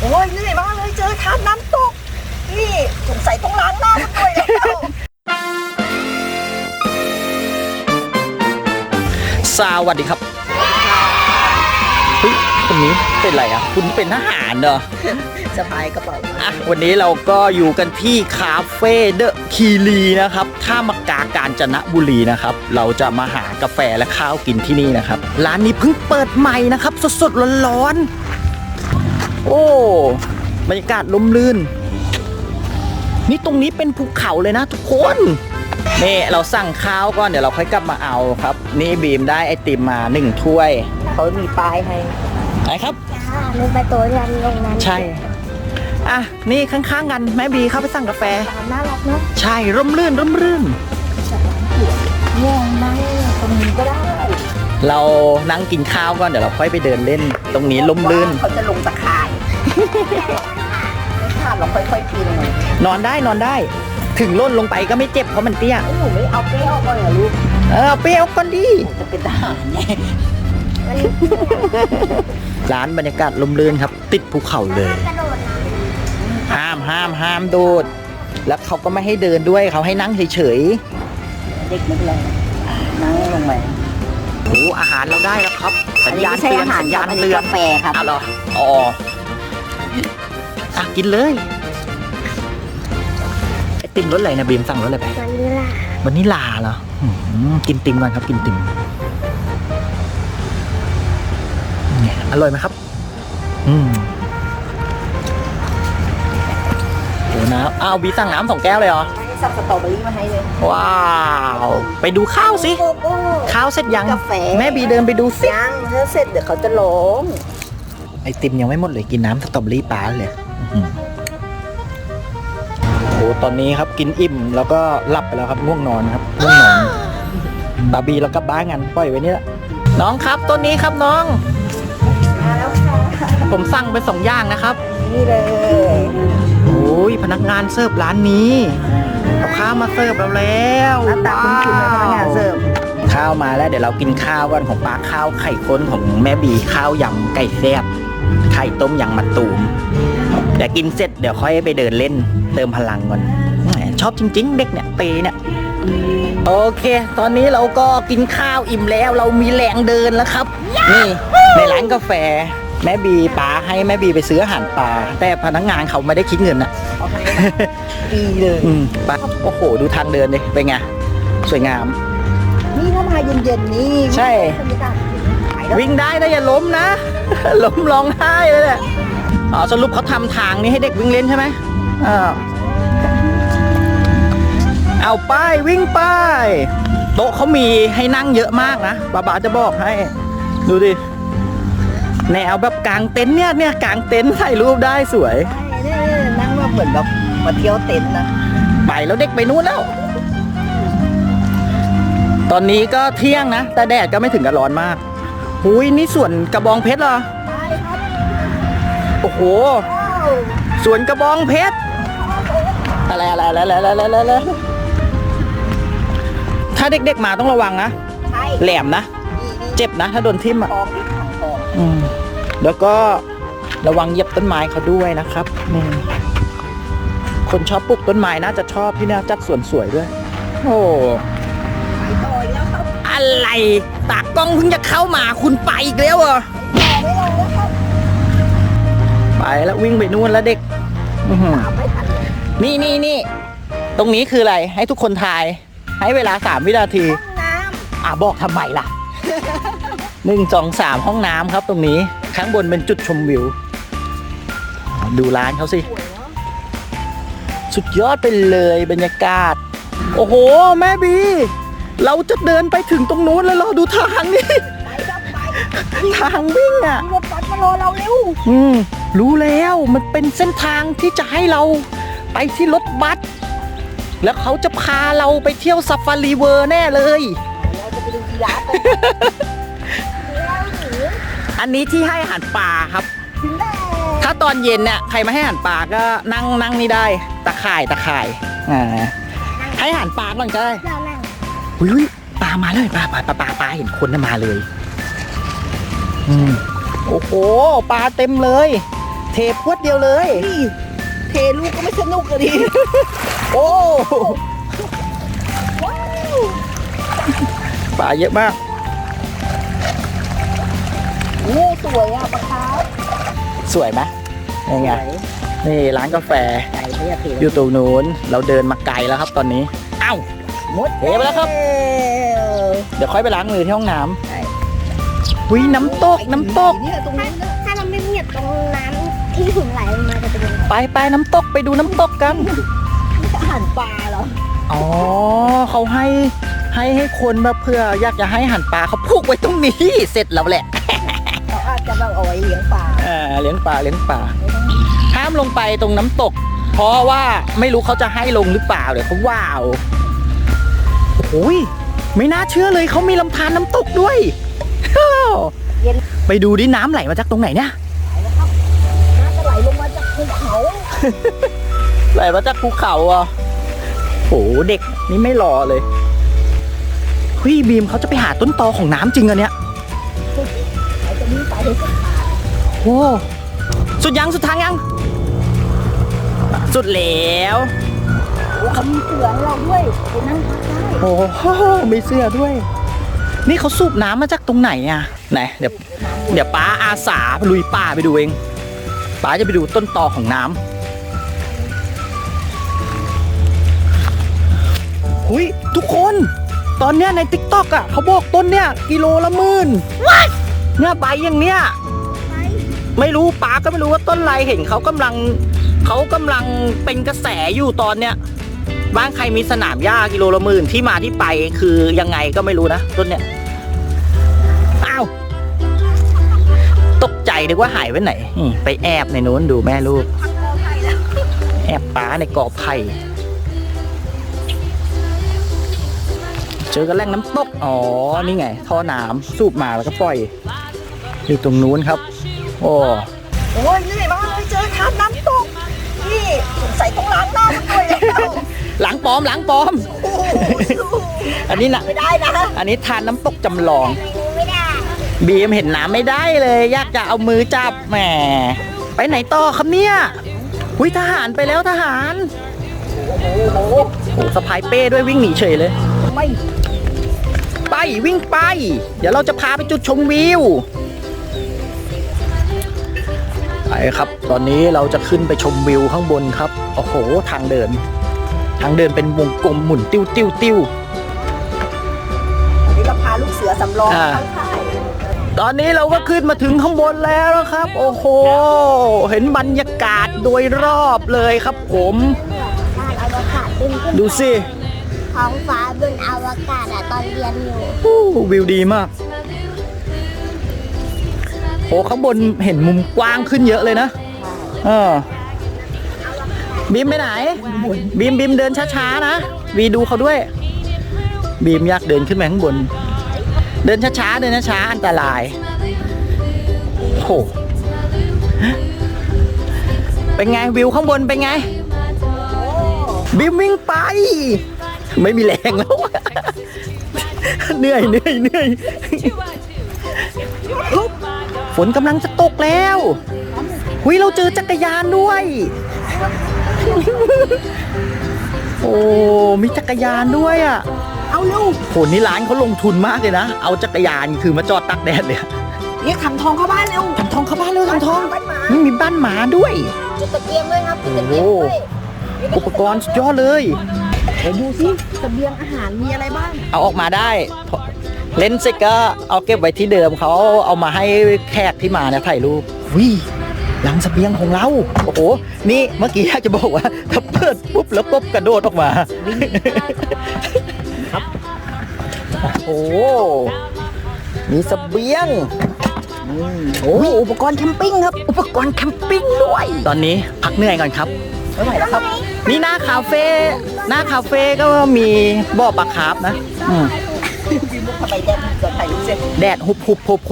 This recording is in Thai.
โอ้ยเหนื่อยมากเลยเจอทานน้ำตก นี่สงสัยต้องล้างหน้ามันด้วยแล้วสวัสดีครับเฮ้ยคนนี้เป็นอะไรอะ คุณเป็นทหารเหรอ สะพายกระเป๋าอะวันนี้เราก็อยู่กันที่คาเฟ่เดอะคีรีนะครับท่ามกาการจนบุรีนะครับ เราจะมาหากาแฟและข้าวกินที่นี่นะครับ ร้านนี้เพิ่งเปิดใหม่นะครับ สดๆร้อนๆ โอ้บรรยากาศลมลื่น นี่ตรงนี้เป็นภูเขาเลยนะทุกคนนี่เราสั่งข้าวก่อนเดี๋ยวเราค่อยกลับมาเอาครับ นี่บีมได้ไอติมมาหนึ่งถ้วยเขามีป้ายให้ไหนครับค่ะลืมไปตัวยันลงนั้นใช่อะนี่ข้างๆกันแม่บีเข้าไปสั่งกาแฟร้านน่ารักเนาะใช่ร่มรื่นร่มรื่นง่วงนั่งตรงนี้ก็ได้ เรานั่งกินข้าวก่อนเดี๋ยวเราค่อยไปเดินเล่น ตรงนี้ร่มรื่นเขาจะลงตะข่ายไม่ พลาดเราค่อยๆปีนลงนอนได้นอนได้ ถึงล่นลงไปก็ไม่เจ็บเพราะมันเตี้ย หนูไม่เอาเป้ออกก่อนเหรอลูกเออเอาเปรี้ยวก่อนดิจะเป็นทหารไงร้านบรรยากาศร่มรื่นครับ ติดภูเขาเลย กระโดดห้ามห้ามห้ามโดด แล้วเขาก็ไม่ให้เดินด้วยเขาให้นั่งเฉยเด็กนักเรียนนั่งลงไปๆโอ้อาหารเราได้แล้วครับ สัญญาณอันนี้เตือนไม่ใช่อาหารสัญญาณครับอันนี้เตือนกาแฟครับ อะเหรออ๋อ อะกินเลยไอติมรสอะไรนะบีมสั่งรสอะไรไปวันนี้ล่ะวันนี้ลาเหรออืมกินติมก่อนครับ กินติมเนี่ยอร่อยไหมครับ อืมโอ้น้ำอ้าวบีสั่งน้ำสองแก้วเลยเหรอ ให้สับสตรอเบอรี่มาให้เลยว้าว ไปดูข้าวสิ โกโก้ ข้าวเสร็จยัง กาแฟ แม่บีเดินไปดูสิ ยังถ้าเสร็จเดี๋ยวเขาจะร้องไอติมยังไม่หมดเลยกินน้ำสตรอเบอรี่ป้าเลยอื้อหือโอ้ตอนนี้ครับกินอิ่มแล้วก็หลับไปแล้วครับง่วงนอนครับง่วงนอนบาร์บีเรากลับบ้านกันปล่อยไว้นี่แหละน้องครับต้นนี้ครับน้องมาแล้วค่ะผมสั่งไปสองอย่างนะครับ นี่เลยโอ้ยพนักงานเสิร์ฟร้านนี้เอาข้าวมาเสิร์ฟเราแล้วหน้าตาคุ้นๆเลยพนักงานเสิร์ฟข้าวมาแล้วเดี๋ยวเรากินข้าวกันของป้าข้าวไข่ข้นของแม่บีข้าวยำไก่แซ่บ ไข่ต้มยำมะตูมเดี๋ยวกินเสร็จเดี๋ยวค่อยไปเดินเล่นเติมพลังก่อนแหมชอบจริง ๆ เด็กเนี่ยเปเนี่ยโอเค ตอนนี้เราก็กินข้าวอิ่มแล้ว เรามีแรงเดินแล้วครับ นี่ในร้านกาแฟแม่บีป้าให้แม่บีไปซื้ออาหารปลาแต่พนักงานเขาไม่ได้คิดเงินอะเอาให้ดีเลยอืมไปโอ้โห ดูทางเดินดิเป็นไง สวยงาม นี่ถ้ามาเย็นๆนี่ ใช่ ววิ่งได้นะอย่าล้มนะ ล้มร้องไห้เลยแหละอ๋อสรุปเขาทำทางนี้ให้เด็กวิ่งเล่นใช่ไหมอ้าวเอาไปวิ่งไปโต๊ะเขามีให้นั่งเยอะมากนะบาบาจะบอกให้ ดูดิแนวแบบกลางเต็นท์เนี่ยเนี่ยกลางเต็นท์ถ่ายรูปได้สวยใช่เนี่ยนั่งแบบเหมือนแบบมาเที่ยวเต็นท์นะไปแล้วเด็กไปนู้นแล้ว ตอนนี้ก็เที่ยงนะ แต่แดดก็ไม่ถึงกับร้อนมาก หุยนี่สวนกระบองเพชรเหรอ ใช่ครับโอ้โหว้าวสวนกระบองเพชร อะไรอะไรอะไรอะไรอะไรอะไรอะไรถ้าเด็กๆมาต้องระวังนะ ใช่แหลมนะ เจ็บนะ ถ้าโดนทิ่มอะ ทองที่ทองทองอืมแล้วก็ระวังเหยียบต้นไม้เขาด้วยนะครับนี่คนชอบปลูกต้นไม้น่าจะชอบที่เนี่ยจัดสวนสวยด้วย โอ้ ไปต่ออีกแล้วครับอะไร ตากล้องเพิ่งจะเข้ามาคุณไปอีกแล้วเหรอต่อไม่ลงแล้วครับไปแล้ววิ่งไปนู่นแล้วเด็กอื้อหือตามไม่ทันเลยนี่นี่นี่ตรงนี้คืออะไร ให้ทุกคนทาย ให้เวลาสามวินาทีห้องน้อะบอกทำไมล่ะหนึ่งสองสามห้องน้ำครับตรงนี้ ข้างบนเป็นจุดชมวิว ดูร้านเขาสิำสวยเนาะสุดยอดไปเลยบรรยากาศ โอ้โห แม่บี เราจะเดินไปถึงตรงนู้นแล้วเราดูทางนี่ไปครับไปทางวิ่งอะมีรถบัสมารอเราเร็ว อืม รู้แล้วมันเป็นเส้นทางที่จะให้เราไปที่รถบัส แล้วเขาจะพาเราไปเที่ยวซาฟารีเวอร์แน่เลย เราจะไปดูยีราฟกันแล้วถึงอันนี้ที่ให้อาหารปลาครับ ถึงแล้วถ้าตอนเย็นเนี่ยใครมาให้อาหารปลาก็นั่งนั่งนี่ได้ ตะข่ายตะข่าย อ่า ให้อาหารปลาก่อนก็ได้เรานั่ง อุ้ยปลามาเลยปลาปลาปลาปลาปลาเห็นคนน่ะมาเลยอืมโอ้โหปลาเต็มเลยทพรวดเดียวเลยนี่เทลูกก็ไม่สนุกเลยดิโอ้ว้าวปลาเยอะมากโอ้สวยอะปลาคาร์ฟสวยไหมยังไงนี่ร้านกาแฟใหญ่เนี่ยเทอยู่ตรงนู้นเราเดินมาไกลแล้วครับตอนนี้ เอ้าห มดเทไปแล้วครับ เดี๋ยวค่อยไปล้างมือที่ห้องน้ใช่ำวิน้ำตกน้ำตก เนี่ยตรงนี้นะถ้าเราไม่เหยียบตรงน้ำที่หินไหลลงมาจะเป็นยังไงไปไปน้ำตกไปดูน้ำตกกันอาหารปลาเหรออ๋อเขาให้ให้ให้คนแบบเพื่ออยากจะให้อาหันปลาเขาพูกไว้ตรงนี้ เสร็จแล้วแหละเขาอาจจะแบบเอาไว้เลี้ยงปลาอ่าเลี้ยงปลาเลี้ยงปลาห้ามลงไปตรงน้ำตก เพราะว่าไม่รู้เขาจะให้ลงหรือเปล่าเดี๋ยวเขาว่าเอา โอ้ยไม่น่าเชื่อเลยเขามีลำธารน้ำตกด้วยไปดูดิน้ำไหลมาจากตรงไหนเนี่ยน้ำจะไหลลงมาจากภูเขาไหลมาจากภูเขาอะโหเด็กนี่ไม่รอเลยเฮ้ยบีมเขาจะไปหาต้นตอของน้ำจริงอะเนี่ยไอ้ตรงนี้ไปเลยสุดโอ้สุดยังสุดทางยัง สุดแล้ว โอ้เขามีเสือให้เราด้วยไปนั่งพักได้โอ้โหมีเสื้อด้วย นี่เขาสูบน้ำมาจากตรงไหนอะไหนเดี๋ยวเดี๋ยวป้าอาสาลุยป่าไปดูเองป้าจะไปดูต้นตอของน้ำหุยทุกคน ตอนเนี้ยในติ๊กต็อกอะเขาบอกต้นเนี้ยกิโลละหมื่นเนี่ยใบอย่างเนี้ยไม่รู้ป้าก็ไม่รู้ว่าต้นอะไรเห็นเขากำลังเขากำลังเป็นกระแสอยู่ตอนเนี้ย บ้านใครมีสนามหญ้ากิโลละหมื่นที่มาที่ไปคือยังไงก็ไม่รู้นะต้นเนี้ยอ้าวตกใจนึกว่าหายไปไหนไปแอบในนู้นดูแม่ลูก แอบป้าในกอไผ่เจอกันแหล่งน้ำตก อ๋อ นี่ไง ท่อน้ำสูบมาแล้วก็ปล่อย อยู่ตรงนู้นครับ โอ้โอ้ยเหนื่อยมากเลยเจอทานน้ำตก นี่สงสัยต้องล้างหน้ามันด้วยแล้ว ห ลังปลอมหลังปลอมโอ้โหอันนี้นะไม่ได้นะอันนี้ทานน้ำตกจำลอง ไม่ได้บีมเห็นน้ำไม่ได้เลยอยากจะเอามือจับแหมไปไหนต่อครับเนี่ยหุยทหารไปแล้วทหารโอ้โหโอ้สะพายเป้ด้วยวิ่งหนีเฉยเลย ไม่ ไปวิ่งไป เดี๋ยวเราจะพาไปจุดชมวิวไปครับ ตอนนี้เราจะขึ้นไปชมวิวข้างบนครับ โอ้โห ทางเดิน ทางเดินเป็นวงกลมหมุนติ้วติ้วติ้วอันนี้เราพาลูกเสือสำรองอ่าเข้าค่ายตอนนี้เราก็ขึ้นมาถึงข้างบนแล้วนะครับ โอ้โห เห็นบรรยากาศโดยรอบเลยครับผมด้านอวกาศดึงขึ้นดูสิท้องฟ้าบนอวกาศอะตอนเรียนอยู่อู้วิวดีมากโอ้ข้างบนเห็นมุมกว้างขึ้นเยอะเลยนะเออ บีมไปไหน บีมบีมเดินช้าๆนะ วีดูเขาด้วย บีมอยากเดินขึ้นไปข้างบน เดินช้าๆเดินช้าๆอันตรายโหเป็นไงวิวข้างบนเป็นไง บีมวิ่งไป ไม่มีแรงแล้ว เหนื่อยเหนื่อยเหนื่อยฝนกำลังจะตกแล้วหุยเราเจอจักรยานด้วย โอ้มีจักรยานด้วยอะ เอาเร็วโหนี่ร้านเขาลงทุนมากเลยนะ เอาจักรยานคือมาจอดตักแดดเลยเรียกถังทองเข้าบ้านเร็วทำทองเข้าบ้านเร็วทำทองบ้านหมานี่มีบ้านหมาด้วยจุดตะเกียงด้วยครับจุดตะเกียงด้วยอุปกรณ์สุดยอดเลยเดี๋ยวดูสิเสบียงอาหารมีอะไรบ้าง เอาออกมาได้พอเล่นเสร็จก็เอาเก็บไว้ที่เดิมเขาเอามาให้แขกที่มาเนี่ยถ่ายรูปวิ หลังเสบียงของเรา โอ้โห นี่เมื่อกี้อยากจะบอกว่า ถ้าเปิดปุ๊บแล้วกบกระโดดออกมาครับโอ้โห มีเสบียงโอ้อุปกรณ์แคมปิ้งครับ อุปกรณ์แคมปิ้งด้วย ตอนนี้พักเหนื่อยก่อนครับเท่าไหร่แล้วครับ นี่หน้าคาเฟ่ หน้าคาเฟ่ก็มีบ่อปลาคาร์ฟนะ อืมพี่มุกทำไมแดดเกิดถ่ายรูปเสร็จแดดหุบหุบโพโพ